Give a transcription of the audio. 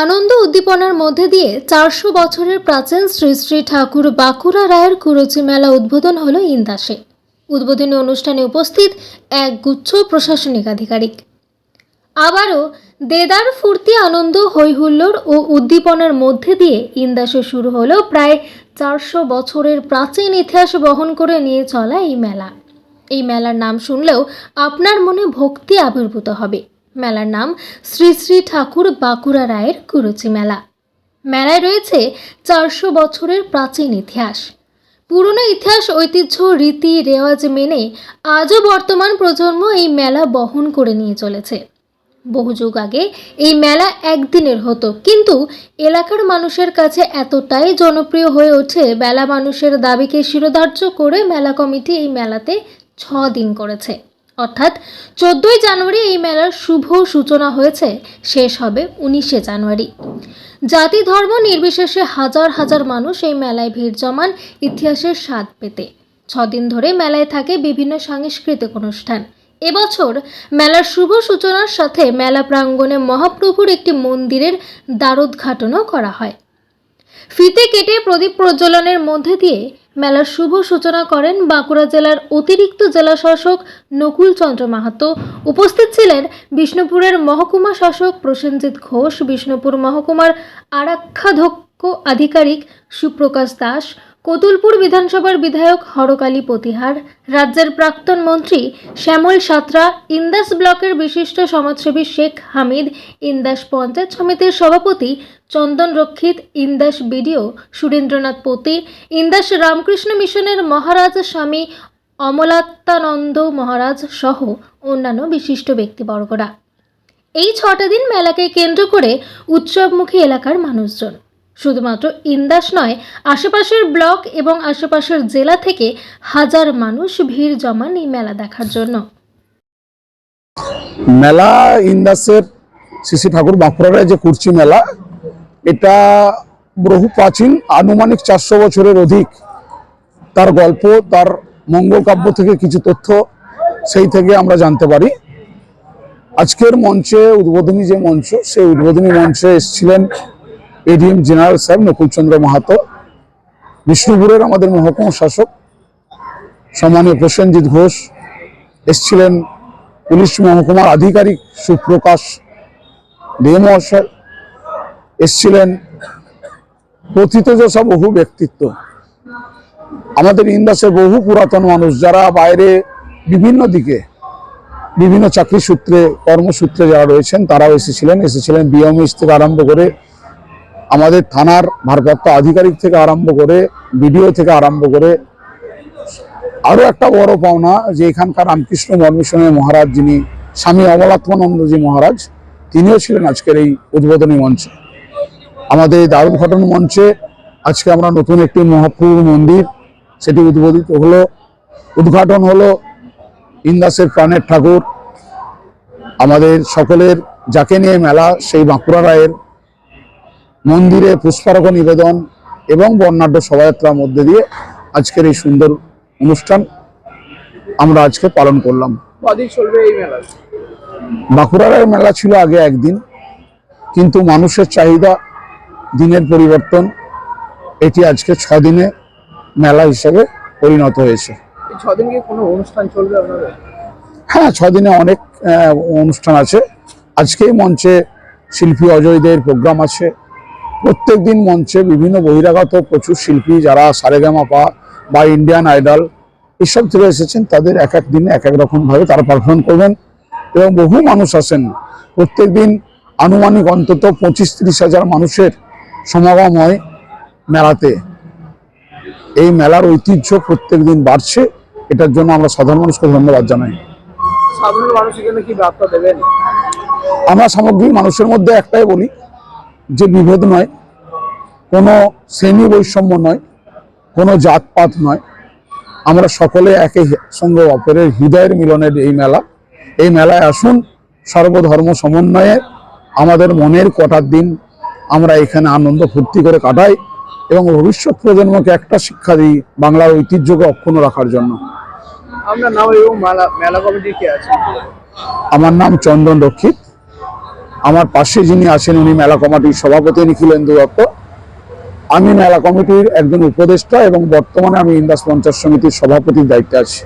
আনন্দ উদ্দীপনার মধ্যে দিয়ে চারশো বছরের প্রাচীন শ্রী শ্রী ঠাকুর বাঁকুড়া রায়ের কুরুচি মেলা উদ্বোধন হলো ইন্দাসে। উদ্বোধনী অনুষ্ঠানে উপস্থিত এক গুচ্ছ প্রশাসনিক আধিকারিক। আবারও দেদার ফুর্তি আনন্দ হৈহুল্লোড় ও উদ্দীপনার মধ্যে দিয়ে ইন্দাসে শুরু হলো প্রায় চারশো বছরের প্রাচীন ইতিহাস বহন করে নিয়ে চলা এই মেলা। এই মেলার নাম শুনলেও আপনার মনে ভক্তি আবির্ভূত হবে। মেলার নাম শ্রী শ্রী ঠাকুর বাঁকুড়া রায়ের কুরুচি মেলা। মেলায় রয়েছে চারশো বছরের প্রাচীন ইতিহাস। পুরনো ইতিহাস, ঐতিহ্য, রীতি, রেওয়াজ মেনে আজও বর্তমান প্রজন্ম এই মেলা বহন করে নিয়ে চলেছে। বহু যুগ আগে এই মেলা একদিনের হতো, কিন্তু এলাকার মানুষের কাছে এতটাই জনপ্রিয় হয়ে ওঠে মেলা মানুষের দাবিকে শিরোধার্য করে মেলা কমিটি এই মেলাতে ছ দিন করেছে। অর্থাৎ চোদ্দোই জানুয়ারি এই মেলার শুভ সূচনা হয়েছে। শেষ হবে উনিশে জানুয়ারি। জাতি ধর্ম নির্বিশেষে হাজার হাজার মানুষ এই মেলায় ভিড় জমান ইতিহাসের স্বাদ পেতে। ছদিন ধরে মেলায় থাকে বিভিন্ন সাংস্কৃতিক অনুষ্ঠান। এবছর মেলার শুভ সূচনার সাথে মেলা প্রাঙ্গণে মহাপ্রভুর একটি মন্দিরের দ্বারোদ্ঘাটনও করা হয়। ফিতে কেটে প্রদীপ প্রজ্বলনের মধ্যে দিয়ে মেলার শুভ সূচনা করেন বাঁকুড়া জেলার অতিরিক্ত জেলা শাসক নকুল চন্দ্র মাহাতো। উপস্থিত ছিলেন বিষ্ণুপুরের মহকুমা শাসক প্রসেনজিৎ ঘোষ, বিষ্ণুপুর মহকুমার আরাক্ষাধ্যক্ষ আধিকারিক সুপ্রকাশ দাস কতুলপুর বিধানসভার বিধায়ক হরকালী প্রতিহার, রাজ্যের প্রাক্তন মন্ত্রী শ্যামল সাঁতরা, ইন্দাস ব্লকের বিশিষ্ট সমাজসেবী শেখ হামিদ, ইন্দাস পঞ্চায়েত সমিতির সভাপতি চন্দন রক্ষিত, ইন্দাস বিডিও সুরেন্দ্রনাথ পতি, ইন্দাস রামকৃষ্ণ মিশনের মহারাজ স্বামী অমলাত্মানন্দ মহারাজ সহ অন্যান্য বিশিষ্ট ব্যক্তিবর্গরা। এই ছটা দিন মেলাকে কেন্দ্র করে উৎসবমুখী এলাকার মানুষজন। শুধুমাত্র ইন্দাস নয়, আশেপাশের ব্লক এবং আশেপাশের জেলা থেকে হাজার মানুষ ভিড় জমান এই মেলা দেখার জন্য। মেলা ইন্দাসের শ্রী ঠাকুর বাঁকুড়ার যে কুর্চি মেলা, এটা বহু প্রাচীন, আনুমানিক চারশো বছরের অধিক। তার গল্প, তার মঙ্গল কাব্য থেকে কিছু তথ্য সেই থেকে আমরা জানতে পারি। আজকের মঞ্চে উদ্বোধনী যে মঞ্চ, সেই উদ্বোধনী মঞ্চে এসেছিলেন এডিএম জেনারেল সাহেব নকুলচন্দ্র মাহাতো বিষ্ণুপুরের আমাদের মহকুমা শাসক, সম্মানীয় প্রসেনজিৎ ঘোষ, এসছিলেন পুলিশ মহকুমার আধিকারিক সুপ্রকাশ দে মহাশয় এসছিলেন প্রথিতযশা বহু ব্যক্তিত্ব। আমাদের ইন্দাসের বহু পুরাতন মানুষ যারা বাইরে বিভিন্ন দিকে, বিভিন্ন চাকরি সূত্রে, কর্মসূত্রে যারা রয়েছেন, তারাও এসেছিলেন এসেছিলেন বিএমএস থেকে আরম্ভ করে আমাদের থানার ভারপ্রাপ্ত আধিকারিক থেকে আরম্ভ করে বিডিও থেকে আরম্ভ করে আরও একটা বড় পাওনা যে এখানকার রামকৃষ্ণ মর্মিশনের মহারাজ যিনি, স্বামী অমলাত্মানন্দজি মহারাজ, তিনিও ছিলেন আজকের এই উদ্বোধনী মঞ্চে। আমাদের এই দারুণ ঘটন মঞ্চে আজকে আমরা নতুন একটি মহাপ্রভু মন্দির, সেটি উদ্বোধিত হলো, উদ্ঘাটন হলো ইন্দাসের প্রাণের ঠাকুর। আমাদের সকলের, যাকে নিয়ে মেলা, সেই বাঁকুড়া রায়ের মন্দিরে পুষ্পারক নিবেদন এবং বর্ণাঢ্য শোভাযাত্রার মধ্যে দিয়ে আজকের এই সুন্দর অনুষ্ঠান আমরা আজকে পালন করলাম। কদিন এই মেলা? বাঁকুড়ার মেলা ছিল আগে একদিন কিন্তু মানুষের চাহিদা দিনের পরিবর্তন এটি আজকে ছ দিনে মেলা হিসেবে পরিণত হয়েছে। এই কোনো অনুষ্ঠান হ্যাঁ ছদিনে অনেক অনুষ্ঠান আছে। আজকেই মঞ্চে শিল্পী অজয়দের প্রোগ্রাম আছে। প্রত্যেক দিন মঞ্চে বিভিন্ন বহিরাগত প্রচুর শিল্পী যারা সারেগামা পা বা ইন্ডিয়ান আইডল এসব থেকে এসেছেন তাদের এক এক দিনে এক এক রকমভাবে তারা পারফর্ম করবেন এবং বহু মানুষ আসেন প্রত্যেক দিন আনুমানিক অন্তত পঁচিশ তিরিশ হাজার মানুষের সমাগম হয় মেলাতে। এই মেলার ঐতিহ্য প্রত্যেক দিন বাড়ছে এটার জন্য আমরা সাধারণ মানুষকে ধন্যবাদ জানাই। সাধারণ মানুষের জন্য কি বার্তা দেবেন? আমরা সামগ্রিক মানুষের মধ্যে একটাই বলি যে বিভেদ নয় কোনো শ্রেণি বৈষম্য নয় কোনো জাতপাত নয়। আমরা সকলে একে সঙ্গে অপরের হৃদয়ের মিলনের এই মেলা। এই মেলায় আসুন সর্বধর্ম সমন্বয়ে আমাদের মনের কটার দিন আমরা এখানে আনন্দ ফুর্তি করে কাটাই এবং ভবিষ্যৎ প্রজন্মকে একটা শিক্ষা দিই বাংলার ঐতিহ্যকে অক্ষুণ্ণ রাখার জন্য। আমার নাম চন্দন রক্ষিত। আমার পাশে যিনি আছেন উনি মেলা কমিটির সভাপতি নিখিলেন্দু দত্ত আমি মেলা কমিটির একজন উপদেষ্টা এবং বর্তমানে আমি ইন্দাস পঞ্চাশ সমিতির সভাপতির দায়িত্বে আছি।